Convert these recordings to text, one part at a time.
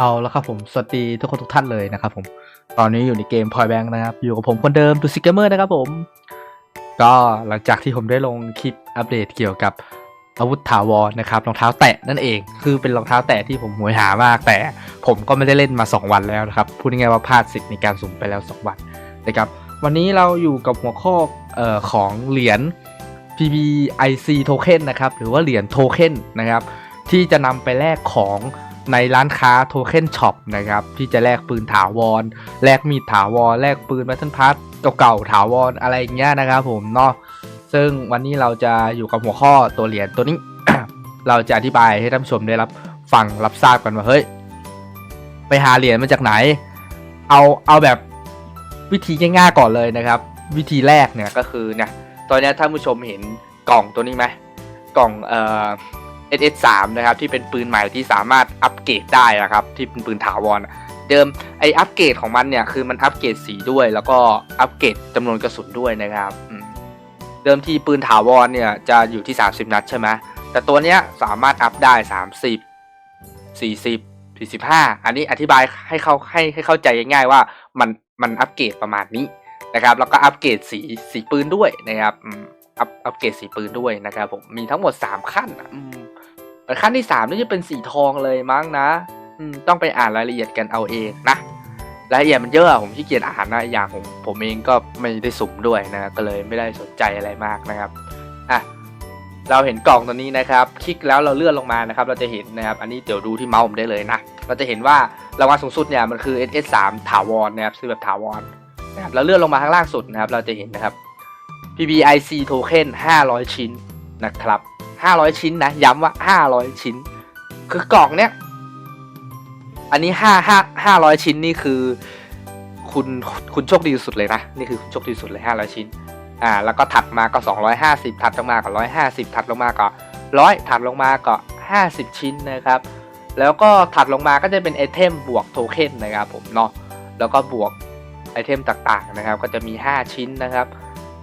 เอาแล้วครับผมสวัสดีทุกคนทุกท่านเลยนะครับผมตอนนี้อยู่ในเกม Point Bank นะครับ อยู่กับผมคนเดิมดูซิกเกอร์เมอร์นะครับผม ก็หลังจากที่ผมได้ลงคลิปอัปเดตเกี่ยวกับอาวุธถาวรนะครับรองเท้าแตะนั่นเอง คือเป็นรองเท้าแตะที่ผมหวยหามาก แต่ผมก็ไม่ได้เล่นมา 2 วันแล้วนะครับพูดง่ายๆว่าพลาดสิทธิ์ในการสุ่มไปแล้ว 2 วันนะครับวันนี้เราอยู่กับหัวข้อเอ่อของเหรียญ PBIC token นะครับหรือว่าเหรียญโทเค็นนะครับที่จะนำไปแลกของ ในร้านค้าโทเค็นช็อปนะครับที่จะแลกปืนถาวร แลกมีดถาวร แลกปืนแบทเทิลพาร์เก่าๆถาวรอะไรอย่างเงี้ยนะครับผมเนาะซึ่งวันนี้เราจะอยู่กับหัวข้อตัวเหรียญตัวนี้ เราจะอธิบายให้ท่านผู้ชมได้รับฟังรับทราบกันว่าเฮ้ยไปหาเหรียญมาจากไหน เอาเอาแบบวิธีง่ายๆก่อนเลยนะครับ วิธีแรกเนี่ยก็คือเนี่ยตอนนี้ท่านผู้ชมเห็นกล่องตัวนี้ไหมกล่องเอ่อ SS3 นะครับที่เป็นปืนใหม่ที่สามารถอัปเกรดได้นะครับที่เป็นปืนถาวรเดิมไออัปเกรดของมันเนี่ยคือมันอัปเกรดสีด้วย แล้วก็อัปเกรดจำนวนกระสุนด้วยนะครับเดิมทีปืนถาวรเนี่ยจะอยู่ที่ 30 นัดใช่ไหมแต่ตัวเนี้ยสามารถอัพได้ 30 40 45 อันนี้อธิบายให้เขาให้ให้เข้าใจง่ายๆว่ามันมันอัปเกรดประมาณนี้นะครับ แล้วก็อัปเกรดสีสีปืนด้วยนะครับ อัปอัปเกรดสีปืนด้วยนะครับผมมีทั้งหมด3ขั้นอะอืมขั้นที่สามนี่จะเป็นสีทองเลยมั้งนะอืมต้องไปอ่านรายละเอียดกันเอาเองนะรายละเอียดมันเยอะอะผมขี้เกียจอ่านนะอย่างผมผมเองก็ไม่ได้สุ่มด้วยนะก็เลยไม่ได้สนใจอะไรมากนะครับอะเราเห็นกล่องตัวนี้นะครับ คลิกแล้วเราเลื่อนลงมานะครับ เราจะเห็นนะครับ อันนี้เดี๋ยวดูที่เมาส์ผมได้เลยนะ เราจะเห็นว่ารางวัลสูงสุดเนี่ยมันคือ SS3 ถาวรนะครับซื้อแบบถาวรนะครับเราเลื่อนลงมาข้างล่างสุดนะครับ เราจะเห็นนะครับ PBIC token 500 ชิ้นนะครับ 500 ชิ้นนะ ย้ำว่า 500 ชิ้น คือกล่องเนี้ย อันนี้5 5 500 ชิ้นนี่คือ คุณคุณโชคดีสุดเลยนะ นี่คือโชคดีสุดเลย 500 ชิ้น อ่า แล้วก็ถัดมาก็ 250 ถัดลงมาก็150 ถัดลงมาก็ 100 ถัดลงมาก็ 50 ชิ้นนะครับ แล้วก็ถัดลงมาก็จะเป็นไอเทมบวกโทเค็นนะครับผมเนาะ แล้วก็บวกไอเทมต่างๆนะครับ ก็จะมี 5 ชิ้นนะครับ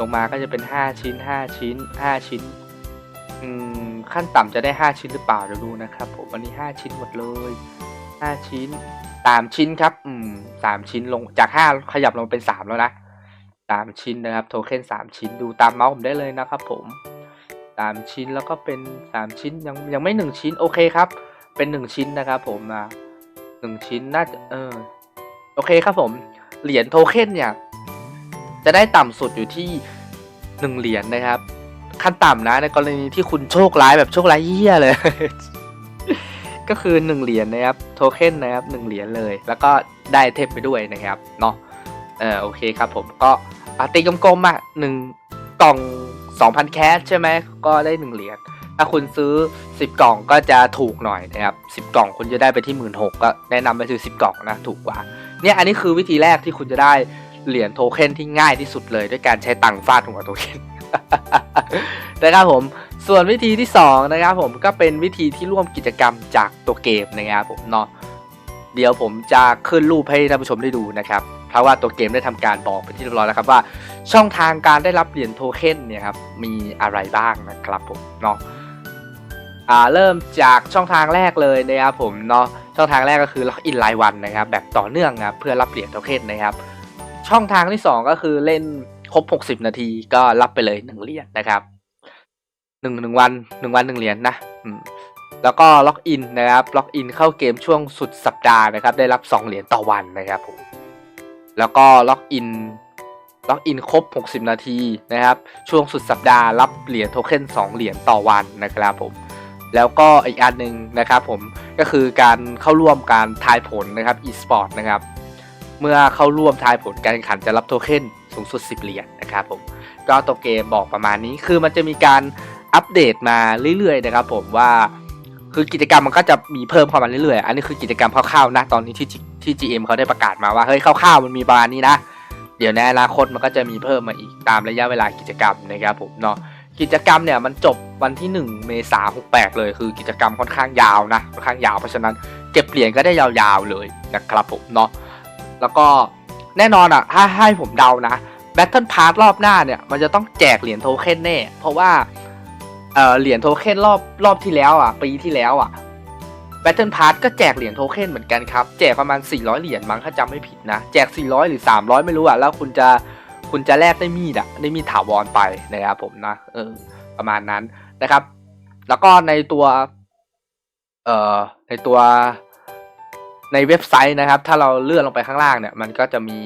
ลงมาก็จะเป็น 5 ชิ้น 5 ชิ้น 5 ชิ้นขั้นต่ำจะได้ 5 ชิ้นหรือเปล่าเดี๋ยวดูนะครับ ผมอันนี้ 5 ชิ้นหมดเลย 5 ชิ้น3ชิ้นครับ อืม3ชิ้นลงจาก 5 ขยับลงเป็น 3 แล้วนะ3ชิ้นนะครับ โทเค็น3ชิ้นดูตามเมาส์ผมได้เลยนะครับผม3ชิ้นแล้วก็เป็น 3 ชิ้นยังยังไม่ 1 ชิ้นโอเคครับ เป็น 1 ชิ้นนะครับผมนะ1ชิ้นน่าจะเออโอเคครับผมเหรียญโทเค็นเนี่ย จะได้ต่ำสุดอยู่ที่1เหรียญนะครับ ขั้นต่ำนะในกรณีที่คุณโชคร้ายแบบโชคร้ายเยี่ยเลย ก็คือ1เหรียญนะครับโทเค็นนะครับ1เหรียญเลย แล้วก็ได้เทปไปด้วยนะครับเนาะเออโอเคครับผมก็ตีกลมๆอะหนึ่งกล่อง 2,000 แคสใช่ไหมก็ได้ 1 เหรียญถ้าคุณซื้อ 10 กล่องก็จะถูกหน่อยนะครับ 10 กล่องคุณจะได้ไปที่ 1 6ื่นก็แนะนำไปซื้อ 10 กล่องนะถูกกว่าเนี่ยอันนี้คือวิธีแรกที่คุณจะได้ เหรียญโทเค็นที่ง่ายที่สุดเลยด้วยการใช้ตังค์ฟาดหัวโทเค็นนะครับผมส่วนวิธีที่ 2 นะครับผมก็เป็นวิธีที่ร่วมกิจกรรมจากตัวเกมนะครับผมเนาะเดี๋ยวผมจะขึ้นรูปให้ท่านผู้ชมได้ดูนะครับเพราะว่าตัวเกมได้ทำการบอกเป็นที่เรียบร้อยแล้วครับว่า ช่องทางการได้รับเหรียญโทเค็นเนี่ยครับมีอะไรบ้างนะครับผมเนาะอ่าเริ่มจากช่องทางแรกเลยนะครับผมเนาะช่องทางแรกก็คือล็อกอินรายวันนะครับ แบบต่อเนื่องนะเพื่อรับเหรียญโทเค็นนะครับ ช่องทางที่ 2 ก็คือเล่นครบ 60 นาทีก็รับไปเลย 1 เหรียญนะครับหนึ่งหนึ่งวันหนึ่งวันหนึ่งเหรียญนะแล้วก็ล็อกอินนะครับ ล็อกอินเข้าเกมช่วงสุดสัปดาห์นะครับ ได้รับ 2 เหรียญต่อวันนะครับผมแล้วก็ล็อกอินล็อกอินครบ 60 นาทีนะครับ ช่วงสุดสัปดาห์รับเหรียญโทเค็น2 เหรียญต่อวันนะครับผมแล้วก็อีกอันหนึ่งนะครับผมก็คือการเข้าร่วมการทายผลนะครับ e-sport นะครับ เมื่อเข้าร่วมทายผลการแข่งขันจะรับโทเค็นสูงสุด 10 เหรียญนะครับผมก็ตัวเกมบอกประมาณนี้คือมันจะมีการอัปเดตมาเรื่อยๆนะครับผมว่าคือกิจกรรมมันก็จะมีเพิ่มเข้ามาเรื่อยๆ อันนี้คือกิจกรรมคร่าวๆนะตอนนี้ที่ที่ GM เขาได้ประกาศมาว่าเฮ้ยคร่าวๆมันมีประมาณนี้นะ เดี๋ยวในอนาคตมันก็จะมีเพิ่มมาอีกตามระยะเวลากิจกรรมนะครับผมเนาะกิจกรรมเนี่ยมันจบวันที่ 1 เมษายน68เลย คือกิจกรรมค่อนข้างยาวนะค่อนข้างยาวเพราะฉะนั้นเก็บเหรียญก็ได้ยาวๆเลยนะครับผมเนาะ แล้วก็แน่นอนอะถ้าให้ผมเดานะ Battle Pass รอบหน้าเนี่ยมันจะต้องแจกเหรียญโทเค็นแน่ เพราะว่าเอ่อเหรียญโทเค็นรอบรอบที่แล้วอะ ปีที่แล้วอะ Battle Pass ก็แจกเหรียญโทเค็นเหมือนกันครับ แจกประมาณ 400 เหรียญมั้งถ้าจำไม่ผิดนะ แจก 400 หรือ 300 ไม่รู้อะแล้วคุณจะคุณจะแลกได้มีดอะได้มีดถาวรไปนะครับผมนะเออประมาณนั้นนะครับ แล้วก็ในตัว เอ่อในตัว ในเว็บไซต์นะครับ ถ้าเราเลื่อนลงไปข้างล่างเนี่ย มันก็จะมี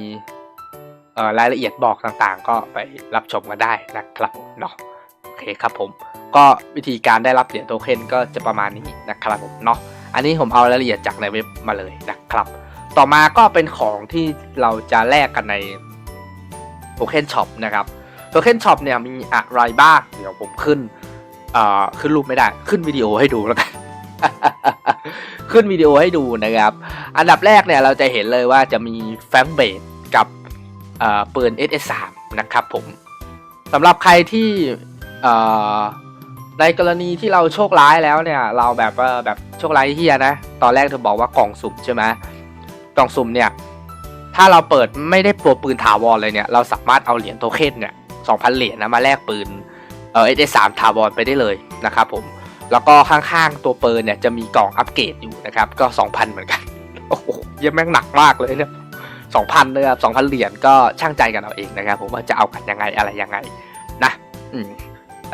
รายละเอียดบอกต่างๆ ก็ไปรับชมกันได้นะครับเนาะโอเคครับผม ก็วิธีการได้รับเหรียญโทเค็นก็จะประมาณนี้นะครับผมเนาะอันนี้ผมเอารายละเอียดจากในเว็บมาเลยนะครับ ต่อมาก็เป็นของที่เราจะแลกกันในโทเค็นช็อปนะครับโทเค็นช็อปเนี่ยมีอะไรบ้างเดี๋ยวผมขึ้นเอ่อขึ้นรูปไม่ได้ขึ้นวิดีโอให้ดูแล้วกัน ขึ้นวิดีโอให้ดูนะครับ อันดับแรกเนี่ยเราจะเห็นเลยว่าจะมีแฟมเบดกับเอ่อปืน SS3 นะครับผมสำหรับใครที่ในกรณีที่เราโชคร้ายแล้วเนี่ย เราแบบว่าแบบโชคร้ายเฮียนะ ตอนแรกเธอบอกว่ากล่องสุ่มใช่ไหมกล่องสุ่มเนี่ย ถ้าเราเปิดไม่ได้ตัวปืนถาวรเลยเนี่ย เราสามารถเอาเหรียญโทเค็นเนี่ย2,000เหรียญนะมาแลกปืนเอ่อ SS3 ถาวรไปได้เลยนะครับผม แล้วก็ข้างๆตัวเปืนเนี่ยจะมีกล่องอัปเกรดอยู่นะครับ ก็ 2,000 เหมือนกัน โอ้โหเยี่ยมแม่งหนักมากเลยเนี่ย2,000เลยครับ2,000เหรียญก็ช่างใจกันเอาเองนะครับ ผมว่าจะเอากันยังไงอะไรยังไงนะ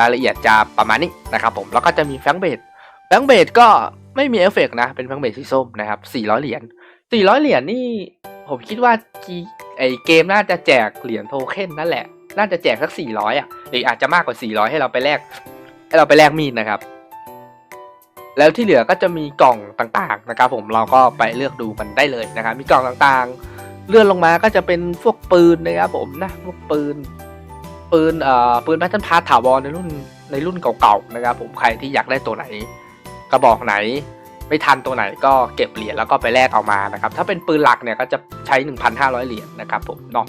รายละเอียดจะประมาณนี้นะครับผมแล้วก็จะมีแฟงเบดแฟงเบดก็ไม่มีเอฟเฟกต์นะ เป็นแฟงเบดสีส้มนะครับ400เหรียญ400เหรียญนี่ผมคิดว่าไอเกมน่าจะแจกเหรียญโทเค็นนั่นแหละ น่าจะแจกสัก400อะหรืออาจจะมากกว่า400ให้เราไปแลกให้เราไปแลกมีดนะครับ แล้วที่เหลือก็จะมีกล่องต่างๆนะครับผมเราก็ไปเลือกดูกันได้เลยนะครับมีกล่องต่างๆ เลื่อนลงมาก็จะเป็นพวกปืนนะครับผมนะพวกปืน ปืนเอ่อปืนแบทเทิลพาถาวรในรุ่นในรุ่นเก่าๆนะครับผมใครที่อยากได้ตัวไหน กระบอกไหนไม่ทันตัวไหนก็เก็บเหรียญแล้วก็ไปแลกเอามานะครับถ้าเป็นปืนหลักเนี่ยก็จะใช้ 1,500 เหรียญนะครับผมเนาะ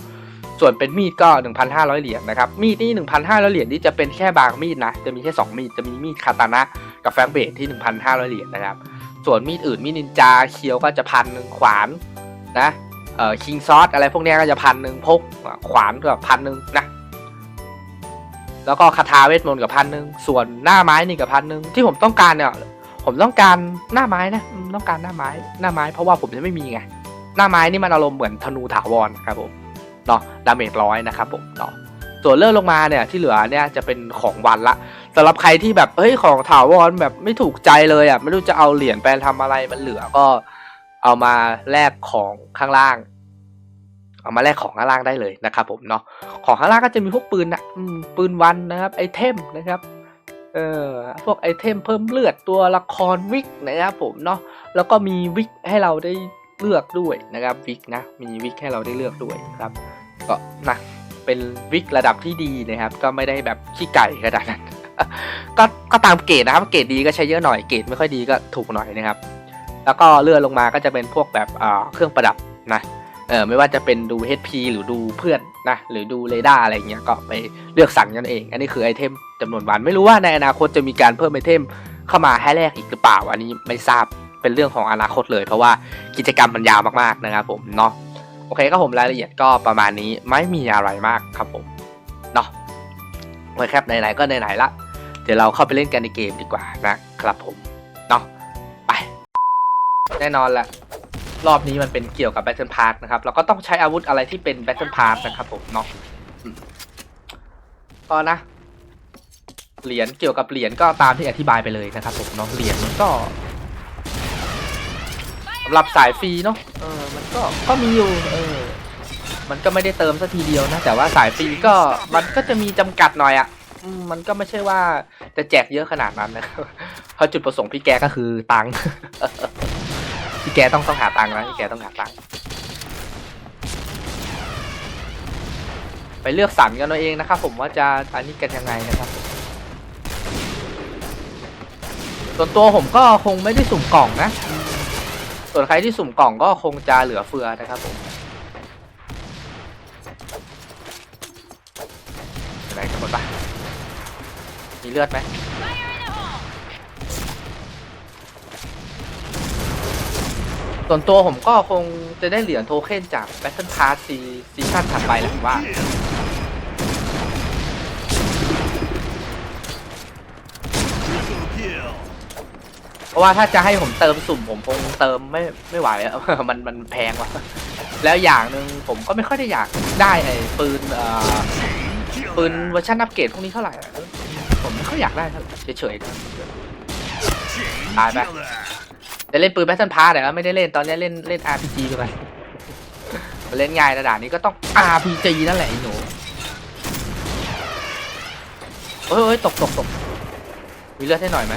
ส่วนเป็นมีดก็ 1,500 เหรียญนะครับมีดนี่ 1,500 เหรียญนี่จะเป็นแค่บางมีดนะจะมีแค่ 2 มีดจะมีมีดคาตานะ กับแฟงเบดที่ 1,500 เหรียญนะครับ ส่วนมีดอื่นมีดนินจาเคียวก็จะพันหนึ่งขวานนะเอ่อคิงซอสอะไรพวกนี้ก็จะพันหนึ่งพกขวานก็พันหนึ่งนะแล้วก็คาถาเวทมนต์กับพันหนึ่งส่วนหน้าไม้นี่กับพันหนึ่งที่ผมต้องการเนี่ยผมต้องการหน้าไม้นะต้องการหน้าไม้หน้าไม้เพราะว่าผมจะไม่มีไงหน้าไม้นี่มันอารมณ์เหมือนธนูถาวรนะครับผมเนาะดาเมจร้อยนะครับผมเนาะส่วนเลื่อนลงมาเนี่ยที่เหลือเนี่ยจะเป็นของวันละ สำหรับใครที่แบบเฮ้ยของถาวรแบบไม่ถูกใจเลยอะไม่รู้จะเอาเหรียญไปทำอะไรมันเหลือก็เอามาแลกของข้างล่าง เอามาแลกของข้างล่างได้เลยนะครับผมเนาะของข้างล่างก็จะมีพวกปืนนะปืนวันนะครับไอเทมนะครับเออพวกไอเทมเพิ่มเลือดตัวละครวิกนะครับผมเนาะแล้วก็มีวิกให้เราได้เลือกด้วยนะครับวิกนะมีวิกให้เราได้เลือกด้วยครับก็นะเป็นวิกระดับที่ดีนะครับ ก็ไม่ได้แบบขี้ไก่ขนาดนั้น ก็ก็ตามเกรดนะครับ เกรดดีก็ใช้เยอะหน่อย เกรดไม่ค่อยดีก็ถูกหน่อยนะครับ แล้วก็เลื่อนลงมาก็จะเป็นพวกแบบเครื่องประดับนะเออไม่ว่าจะเป็นดู HP หรือดูเพื่อนนะหรือดูเรดาร์อะไรเงี้ยก็ไปเลือกสั่งกันเอง อันนี้คือไอเทมจำนวนวันไม่รู้ว่าในอนาคตจะมีการเพิ่มไอเทมเข้ามาให้แลกอีกหรือเปล่า อันนี้ไม่ทราบเป็นเรื่องของอนาคตเลย เพราะว่ากิจกรรมมันยาวมากๆนะครับผมเนาะโอเคก็ผมรายละเอียดก็ประมาณนี้ไม่มีอะไรมากครับผมเนาะโอเคครับไหนๆก็ไหนๆละ ดี๋ยวเราเข้าไปเล่นกันในเกมดีกว่านะครับผมเนาะไปแน่นอนแหละรอบนี้มันเป็นเกี่ยวกับ Battle Pass นะครับเราก็ต้องใช้อาวุธอะไรที่เป็น Battle Pass นะครับผมเนาะอืมก็นะเหรียญเกี่ยวกับเหรียญก็ตามที่อธิบายไปเลยนะครับผมเนาะเหรียญมันก็สำหรับสายฟรีเนาะเออมันก็ก็มีอยู่เออมันก็ไม่ได้เติมสักทีเดียวนะ แต่ว่าสายฟรีก็มันก็จะมีจำกัดหน่อยอะ่ะ มันก็ไม่ใช่ว่าจะแจกเยอะขนาดนั้นนะครับ เพราะจุดประสงค์พี่แกก็คือตังค์พี่แกต้องต้องหาตังค์นะพี่แกต้องหาตังค์ไปเลือกสรรกันเอาเองนะครับผมว่าจะอันนี้กันยังไงนะครับ ส่วนตัวผมก็คงไม่ได้สุ่มกล่องนะ ส่วนใครที่สุ่มกล่องก็คงจะเหลือเฟือนะครับผมอะไหนกันหมดปะ มีเลือดไหมส่วนตัวผมก็คงจะได้เหรียญโทเค็นจาก Battle Pass ซีซีซั่นถัดไปแหละผมว่า เพราะว่าถ้าจะให้ผมเติมสุ่มผมคงเติมไม่ไม่ไหวอะ มันมันแพงว่ะ แล้วอย่างหนึ่งผมก็ไม่ค่อยได้อยากได้ไอ้ปืนเอ่อปืนเวอร์ชันอัปเกรดพวกนี้เท่าไหร่อะ ผมไม่ค่อยอยากได้เท่าไหร่เฉยๆตายไปจะเล่นปืนแบทเทิลพาร์แต่ว่าไม่ได้เล่นตอนนี้เล่นเล่น RPG ไปก่อนเล่นง่ายระดับนี้ก็ต้อง RPG นั่นแหละไอ้หนูเฮ้ยเฮ้ยตกตกตกมีเลือดให้หน่อยไหม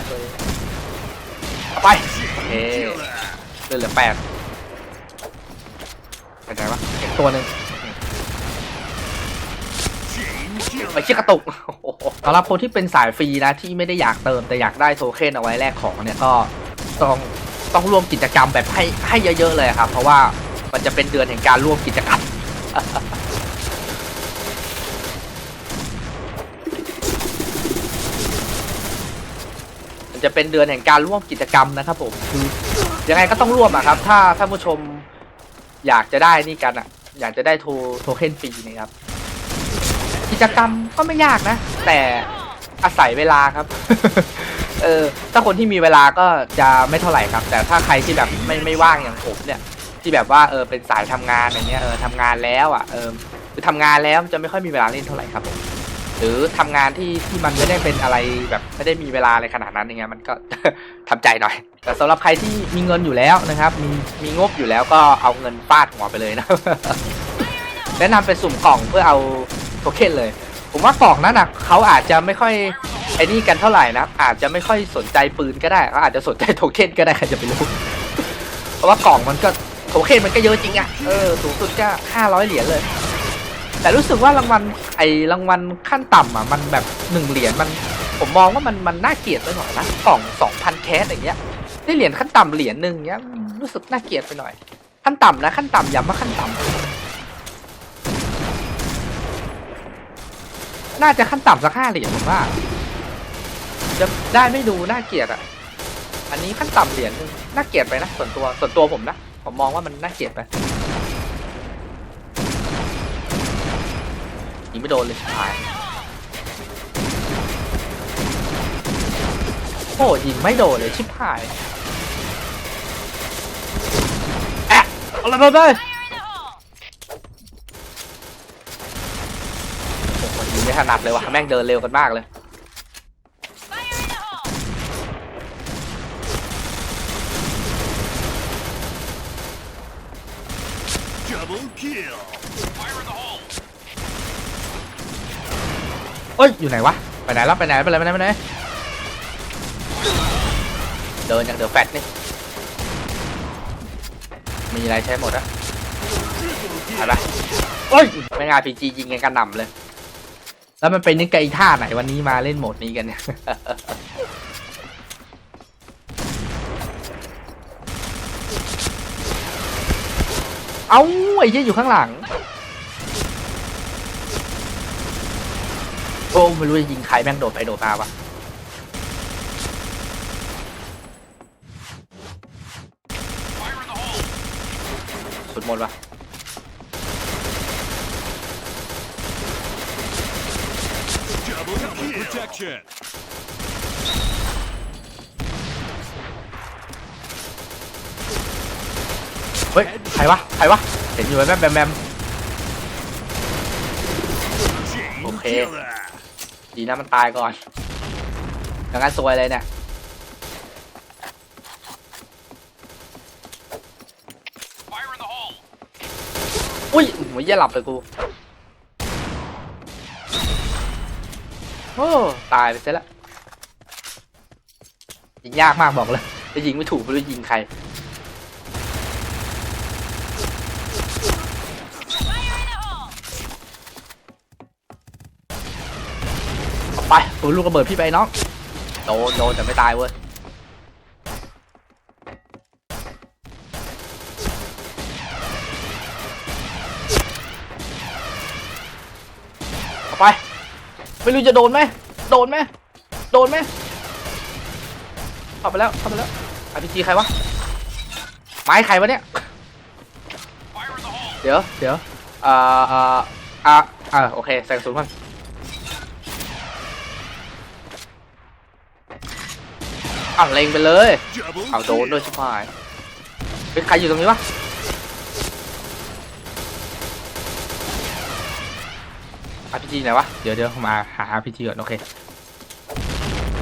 ไปโอเคเลือดเหลือแปดไปไหนวะตัวหนึ่ง ไปเชี่ยกระตุกสำหรับคนที่เป็นสายฟรีนะที่ไม่ได้อยากเติมแต่อยากได้โทเค็นเอาไว้แลกของเนี่ยก็ต้องต้องร่วมกิจกรรมแบบให้ให้เยอะ ๆ เลยครับ เพราะว่ามันจะเป็นเดือนแห่งการร่วมกิจกรรมมันจะเป็นเดือนแห่งการร่วมกิจกรรมนะครับผมคือยังไงก็ต้องร่วมอะครับ ถ้าท่านผู้ชมอยากจะได้นี่กันอะอยากจะได้โทโทเค็นฟรีนะครับ กิจกรรมก็ไม่ยากนะ แต่อาศัยเวลาครับ เออ ถ้าคนที่มีเวลาก็จะไม่เท่าไหร่ครับ แต่ถ้าใครที่แบบไม่ไม่ว่างอย่างผมเนี่ย ที่แบบว่าเออเป็นสายทำงานอย่างเงี้ยเออทำงานแล้วอะเออคือทำงานแล้วจะไม่ค่อยมีเวลาเล่นเท่าไหร่ครับผมหรือทำงานที่ที่มันไม่ได้เป็นอะไรแบบไม่ได้มีเวลาอะไรขนาดนั้นอย่างเงี้ยมันก็ทำใจหน่อย แต่สำหรับใครที่มีเงินอยู่แล้วนะครับ มีมีงบอยู่แล้วก็เอาเงินฟาดหัวไปเลยนะแนะนำเป็นสุ่มกล่องเพื่อเอา โทเค็นเลย ผมว่ากล่องนั้นอะเขาอาจจะไม่ค่อยไอ้นี่กันเท่าไหร่นะอาจจะไม่ค่อยสนใจปืนก็ได้เขาอาจจะสนใจโทเค็นก็ได้ใครจะไปรู้เพราะว่ากล่องมันก็โทเค็นมันก็เยอะจริงอะเออสูงสุดก็ห้าร้อยเหรียญเลย แต่รู้สึกว่ารางวัลไอ้รางวัลขั้นต่ำอะมันแบบหนึ่งเหรียญมัน ผมมองว่ามันมันน่าเกลียดไปหน่อยนะกล่องสองพันแคสอย่างเงี้ยได้เหรียญขั้นต่ำเหรียญหนึ่งเงี้ยรู้สึกน่าเกลียดไปหน่อย ขั้นต่ำนะขั้นต่ำย้ำว่าขั้นต่ำ น่าจะขั้นต่ำสักห้าเหรียญผมว่า จะได้ไม่ดูน่าเกลียดอะ อันนี้ขั้นต่ำเหรียญนึงน่าเกลียดไปนะส่วนตัวส่วนตัวผมนะ ผมมองว่ามันน่าเกลียดไปยิงไม่โดนเลยชิบหายโอ้ยิงไม่โดนเลยชิบหายแอะเอาละไปอ้โหยิงไม่ ถนัดเลยว่ะแม่งเดินเร็วกันมากเลย Double kill. เอ้ยอยู่ไหนวะไปไหนแล้วไปไหนไปไหนไปไหนไปไหนเดินอย่างเดือแฟตนี่มีอะไรใช้หมดอะ Triple ไป kill. ปะเอ้ยไม่งานพีจียิงกันกระหน่ำเลย แล้วมันเป็นนึกไกท่าไหนวันนี้มาเล่นโหมดนี้กันเนี่ยเอาไอ้เหี้ยอยู่ข้างหลัง โอ้ไม่รู้จะยิงใครแม่งโดดไปโดดมาวะสุดหมดวะ Double kill. Protection. เฮ้ย ใครวะ ใครวะ เห็ นอยู่แว๊บๆแบมแบม Chain Okay. killer. ดีนะมันตายก่อนอย่างนั้นซวยเลยเนี่ย อุ้ยหัวเยี่ยหลับเลยกู โอ้ตายไปซะแล้วยิงยากมากบอกเลยจะยิงไม่ถูกไม่รู้ยิงใครไปปืนลูกระเบิดพี่ไปน้องโดนโดนแต่ไม่ตายเว้ยไป ไม่รู้จะโดนไหมโดนไหมโดนไหมเข้าไปแล้วเข้าไปแล้วอาพีจีใครวะไม้ใครวะเนี่ยเดี๋ยวเดี๋ยวอ่าอ่าอ่าอ่าโอเคใส่กระสุนมันอะเล็งไปเลยเอาโดนด้วยชิบหายเป็นใครอยู่ตรงนี้วะ อาพีจีไหนวะ เดี๋ยวเดี๋ยวมาหาอาพีจีก่อน โอเค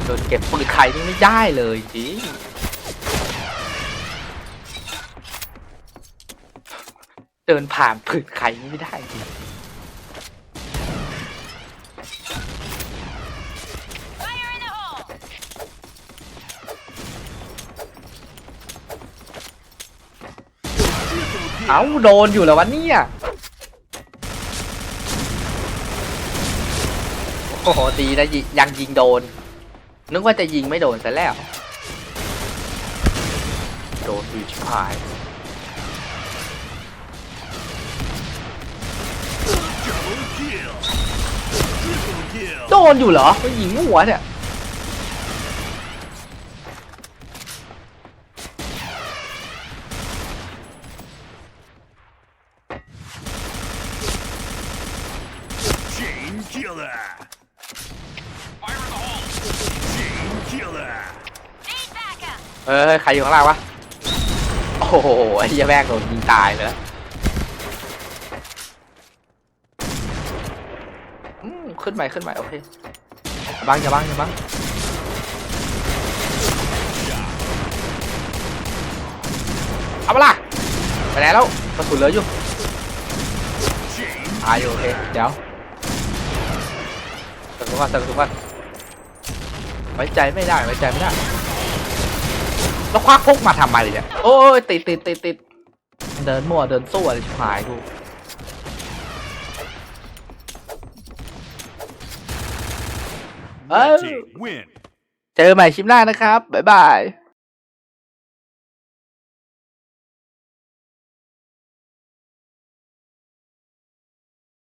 โดนเก็บปืนไข่นี่ไม่ได้เลยจริงเดินผ่านปืนไข่นี่ไม่ได้จริงเอ้าโดนอยู่แล้ววะเนี่ย โอ้โหดีนะยิยังยิงโดน นึกว่าจะยิงไม่โดนซะแล้ว โดนอยู่ชิบหายโดนอยู่เหรอไม่ยิงหัวเนี่ย เฮ้ยใครอยู่ข้างล่างวะ โอ้โหไอ้เหี้ยแม่งโดนยิงตายไปแล้วอืมขึ้นใหม่ขึ้นใหม่โอเคอย่าบังอย่าบังอย่าบังเอาไปละไปไหนแล้วกระสุนเหลืออยู่ตายอยู่โอเคเดี๋ยวเติมทุกคนเติมทุกคนไว้ใจไม่ได้ไว้ใจไม่ได้ แล้วควักพกมาทำไมเนี่ย โอ้ยติดติดติดติดเดินมั่วเดินสู้อะไรชิบหายกูเอ้ Red ย team win. เจอใหม่คลิปหน้านะครับ บ๊ายบาย